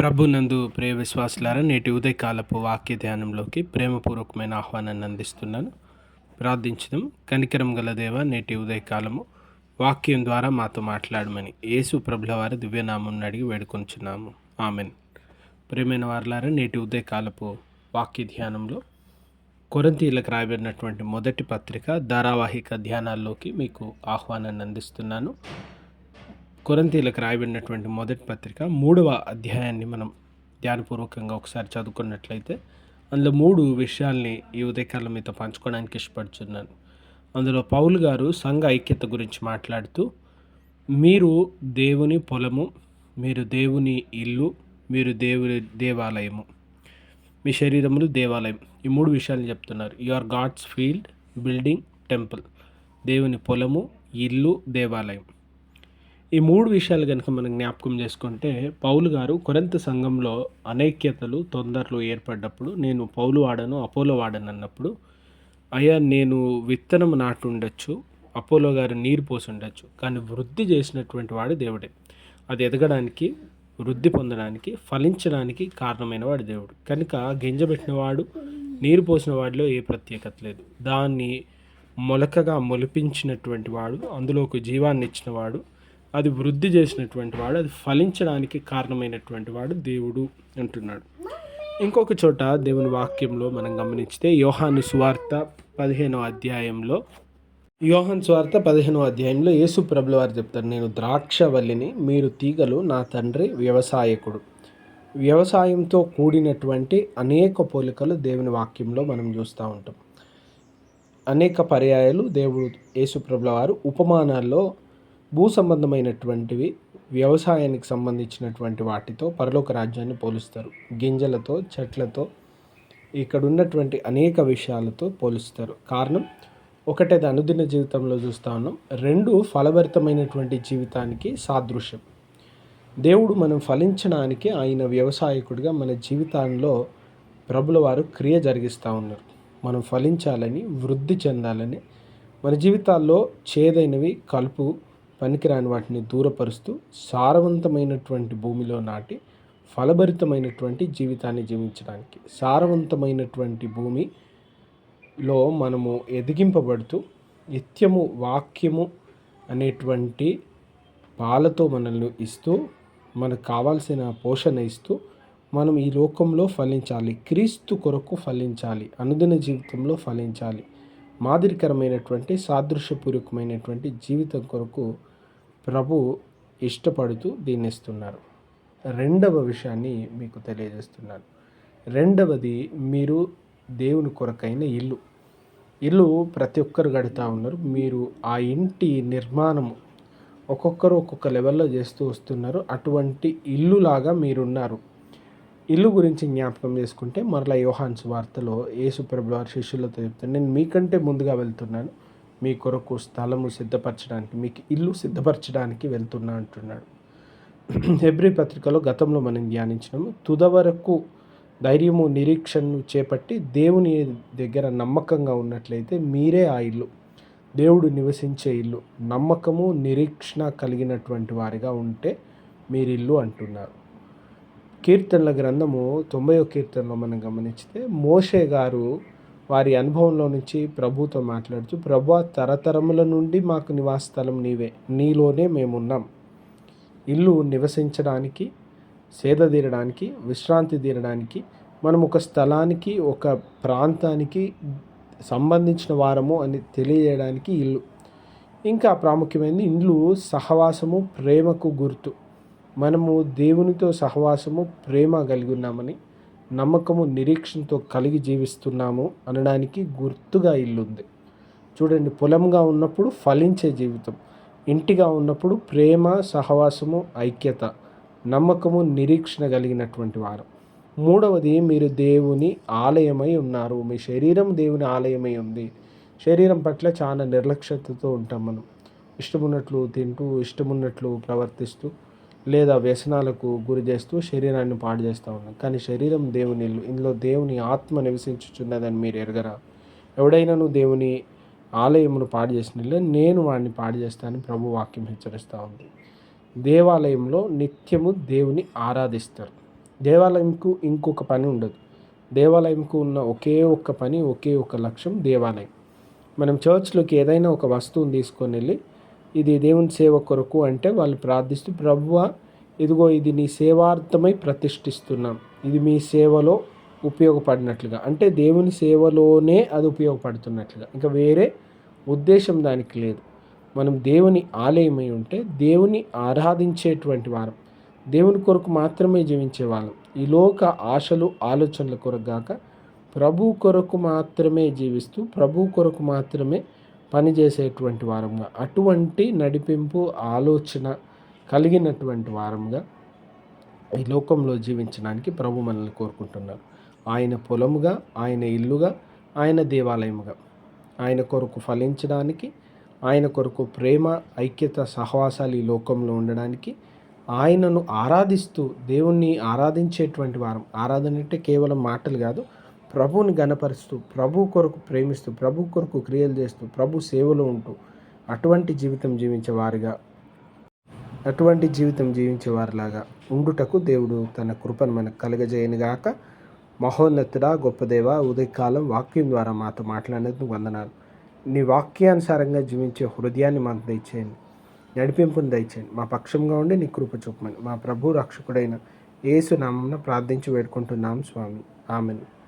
ప్రభునందు ప్రియ విశ్వాసులారా నేటి ఉదయకాలపు వాక్య ధ్యానంలోకి ప్రేమపూర్వకమైన ఆహ్వానాన్ని అందిస్తున్నాను. ప్రార్థించడం కనికరం గల దేవ నేటి ఉదయకాలము వాక్యం ద్వారా మాతో మాట్లాడమని యేసు ప్రభుల వారి దివ్యనామం అడిగి వేడుకొంచున్నాము. ఆమెన్. ప్రేమైన వారులారా నేటి ఉదయకాలపు వాక్య ధ్యానంలో కొరంతీలకు రాయబడినటువంటి మొదటి పత్రిక ధారావాహిక ధ్యానాల్లోకి మీకు ఆహ్వానాన్ని అందిస్తున్నాను. కొరంతీలకు రాయబడినటువంటి మొదటి పత్రిక మూడవ అధ్యాయాన్ని మనం ధ్యానపూర్వకంగా ఒకసారి చదువుకున్నట్లయితే అందులో మూడు విషయాల్ని ఈ ఉదయకాలం మీతో పంచుకోవడానికి ఇష్టపడుతున్నాను అందులో పౌలు గారు సంఘ ఐక్యత గురించి మాట్లాడుతూ మీరు దేవుని పొలము మీరు దేవుని ఇల్లు మీరు దేవుని దేవాలయము మీ శరీరములు దేవాలయం ఈ మూడు విషయాలు చెప్తున్నారు. You are God's field building temple దేవుని పొలము ఇల్లు దేవాలయం. ఈ మూడు విషయాలు కనుక మనం జ్ఞాపకం చేసుకుంటే పౌలు గారు కొరంత సంఘంలో అనైక్యతలు తొందరలు ఏర్పడ్డప్పుడు నేను పౌలు వాడను అపోలో వాడను అన్నప్పుడు అయ్యా నేను విత్తనం నాటు ఉండొచ్చు అపోలో గారు నీరు పోసి ఉండొచ్చు కానీ వృద్ధి చేసినటువంటి వాడు దేవుడే. అది ఎదగడానికి వృద్ధి పొందడానికి ఫలించడానికి కారణమైన వాడు దేవుడు. కనుక గింజ పెట్టినవాడు నీరు పోసిన వాడిలో ఏ ప్రత్యేకత లేదు. దాన్ని మొలకగా మొలిపించినటువంటి వాడు అందులో ఒక జీవాన్ని ఇచ్చిన వాడు అది వృద్ధి చేసినటువంటి వాడు అది ఫలించడానికి కారణమైనటువంటి వాడు దేవుడు అంటున్నాడు. ఇంకొక చోట దేవుని వాక్యంలో మనం గమనించితే యోహాను సువార్త పదిహేనో అధ్యాయంలో యోహన్ స్వార్త పదిహేనో అధ్యాయంలో యేసు ప్రభుల వారు చెప్తారు నేను ద్రాక్షవల్లిని మీరు తీగలు నా తండ్రి వ్యవసాయకుడు. వ్యవసాయంతో కూడినటువంటి అనేక పోలికలు దేవుని వాక్యంలో మనం చూస్తూ ఉంటాం. అనేక పర్యాయాలు దేవుడు యేసు ప్రభుల వారు ఉపమానాల్లో భూ సంబంధమైనటువంటివి వ్యవసాయానికి సంబంధించినటువంటి వాటితో పరలోక రాజ్యాన్ని పోలుస్తారు. గింజలతో చెట్లతో ఇక్కడ ఉన్నటువంటి అనేక విషయాలతో పోలుస్తారు. కారణం ఒకటే అనుదిన జీవితంలో చూస్తూ ఉన్నాం. రెండు ఫలభరితమైనటువంటి జీవితానికి సాదృశ్యం. దేవుడు మనం ఫలించడానికి ఆయన వ్యవసాయకుడిగా మన జీవితాల్లో ప్రభుల వారు క్రియ జరిగిస్తూ ఉన్నారు. మనం ఫలించాలని వృద్ధి చెందాలని మన జీవితాల్లో చేదైనవి కలుపు పనికిరాని వాటిని దూరపరుస్తూ సారవంతమైనటువంటి భూమిలో నాటి ఫలభరితమైనటువంటి జీవితాన్ని జీవించడానికి సారవంతమైనటువంటి భూమిలో మనము ఎదిగింపబడుతూ నిత్యము వాక్యము అనేటువంటి పాలతో మనల్ని ఇస్తూ మనకు కావాల్సిన పోషణ ఇస్తూ మనం ఈ లోకంలో ఫలించాలి. క్రీస్తు కొరకు ఫలించాలి. అనుదిన జీవితంలో ఫలించాలి. మాదిరికరమైనటువంటి సాదృశ్యపూర్వకమైనటువంటి జీవితం కొరకు ప్రభు ఇష్టపడుతూ దీన్ని ఇస్తున్నారు రెండవ విషయాన్ని మీకు తెలియజేస్తున్నాను. రెండవది మీరు దేవుని కొరకైన ఇల్లు. ఇల్లు ప్రతి ఒక్కరు కడుతూ ఉన్నారు. మీరు ఆ ఇంటి నిర్మాణము ఒక్కొక్కరు ఒక్కొక్క లెవెల్లో చేస్తూ వస్తున్నారు. అటువంటి ఇల్లులాగా మీరున్నారు. ఇల్లు గురించి జ్ఞాపకం చేసుకుంటే మరలా యోహాన్స్ వార్తలో యేసుప్రభు వారి శిష్యులతో చెప్తాను నేను మీకంటే ముందుగా వెళ్తున్నాను. మీ కొరకు స్థలము సిద్ధపరచడానికి మీకు ఇల్లు సిద్ధపరచడానికి వెళ్తున్నా అంటున్నాడు. హెబ్రి పత్రికలో గతంలో మనం ధ్యానించినాము తుద వరకు ధైర్యము నిరీక్షణను చేపట్టి దేవుని దగ్గర నమ్మకంగా ఉన్నట్లయితే మీరే ఆ ఇల్లు దేవుడు నివసించే ఇల్లు నమ్మకము నిరీక్షణ కలిగినటువంటి వారిగా ఉంటే మీరు ఇల్లు అంటున్నారు. కీర్తనల గ్రంథము తొంభై కీర్తనలో మనం గమనించితే మోషే గారు వారి అనుభవంలో నుంచి ప్రభుతో మాట్లాడుతూ ప్రభు తరతరముల నుండి మాకు నివాస స్థలం నీవే. నీలోనే మేమున్నాం. ఇల్లు నివసించడానికి సేద తీరడానికి విశ్రాంతి తీరడానికి మనం ఒక స్థలానికి ఒక ప్రాంతానికి సంబంధించిన వారము అని తెలియజేయడానికి ఇల్లు. ఇంకా ప్రాముఖ్యమైనది ఇండ్లు సహవాసము ప్రేమకు గుర్తు. మనము దేవునితో సహవాసము ప్రేమ కలిగి ఉన్నామని నమ్మకము నిరీక్షణతో కలిగి జీవిస్తున్నాము అనడానికి గుర్తుగా ఇల్లుంది. చూడండి పొలంగా ఉన్నప్పుడు ఫలించే జీవితం. ఇంటిగా ఉన్నప్పుడు ప్రేమ సహవాసము ఐక్యత నమ్మకము నిరీక్షణ కలిగినటువంటి వారు. మూడవది మీరు దేవుని ఆలయమై ఉన్నారు. మీ శరీరం దేవుని ఆలయమై ఉంది. శరీరం పట్ల చాలా నిర్లక్ష్యతతో ఉంటాం మనం. ఇష్టమున్నట్లు తింటూ ఇష్టమున్నట్లు ప్రవర్తిస్తూ లేదా వ్యసనాలకు గురి చేస్తూ శరీరాన్ని పాడు చేస్తూ ఉన్నాం. కానీ శరీరం దేవుని ఇల్లు. ఇందులో దేవుని ఆత్మ నివసించుచున్నదని మీరు ఎరగరా? ఎవడైనాను దేవుని ఆలయమును పాడు చేసిన నేను వాడిని పాడు చేస్తానని ప్రభు వాక్యం హెచ్చరిస్తూ ఉంది. దేవాలయంలో నిత్యము దేవుని ఆరాధిస్తారు. దేవాలయంకు ఇంకొక పని ఉండదు. దేవాలయంకు ఉన్న ఒకే ఒక్క పని ఒకే ఒక్క లక్ష్యం దేవాలయం. మనం చర్చ్లోకి ఏదైనా ఒక వస్తువుని తీసుకొని వెళ్ళి ఇది దేవుని సేవ కొరకు అంటే వాళ్ళు ప్రార్థిస్తూ ప్రభువ ఇదిగో ఇది నీ సేవార్థమై ప్రతిష్ఠిస్తున్నాం. ఇది మీ సేవలో ఉపయోగపడినట్లుగా. అంటే దేవుని సేవలోనే అది ఉపయోగపడుతున్నట్లుగా. ఇంకా వేరే ఉద్దేశం దానికి లేదు. మనం దేవుని ఆలయమై ఉంటే దేవుని ఆరాధించేటువంటి వారం దేవుని కొరకు మాత్రమే జీవించే వాళ్ళం. ఈ లోక ఆశలు ఆలోచనల కొరకు గాక ప్రభు కొరకు మాత్రమే జీవిస్తూ ప్రభు కొరకు మాత్రమే పనిచేసేటువంటి వారంగా అటువంటి నడిపింపు ఆలోచన కలిగినటువంటి వారంగా ఈ లోకంలో జీవించడానికి ప్రభు మనల్ని కోరుకుంటున్నారు. ఆయన పొలముగా ఆయన ఇల్లుగా ఆయన దేవాలయముగా. ఆయన కొరకు ఫలించడానికి ఆయన కొరకు ప్రేమ ఐక్యత సహవాసాలు ఈ లోకంలో ఉండడానికి ఆయనను ఆరాధిస్తూ దేవుణ్ణి ఆరాధించేటువంటి వారం. ఆరాధన అంటే కేవలం మాటలు కాదు ప్రభువుని గనపరుస్తూ ప్రభు కొరకు ప్రేమిస్తూ ప్రభు కొరకు క్రియలు చేస్తూ ప్రభు సేవలో ఉంటూ అటువంటి జీవితం జీవించే వారిగా అటువంటి జీవితం జీవించే వారిలాగా ఉండుటకు దేవుడు తన కృపను మనకు కలగజేయనుగాక. మహోన్నతుడా గొప్పదేవ ఉదయకాలం వాక్యం ద్వారా మాతో మాట్లాడినందుకు వందనాలు. నీ వాక్యానుసారంగా జీవించే హృదయాన్ని మాకు దయచేయండి. నడిపింపుని దయచేయండి. మా పక్షంగా ఉండి నీ కృప చూపమని మా ప్రభు రక్షకుడైన యేసు ప్రార్థించి వేడుకుంటున్నాం స్వామి. ఆమెను.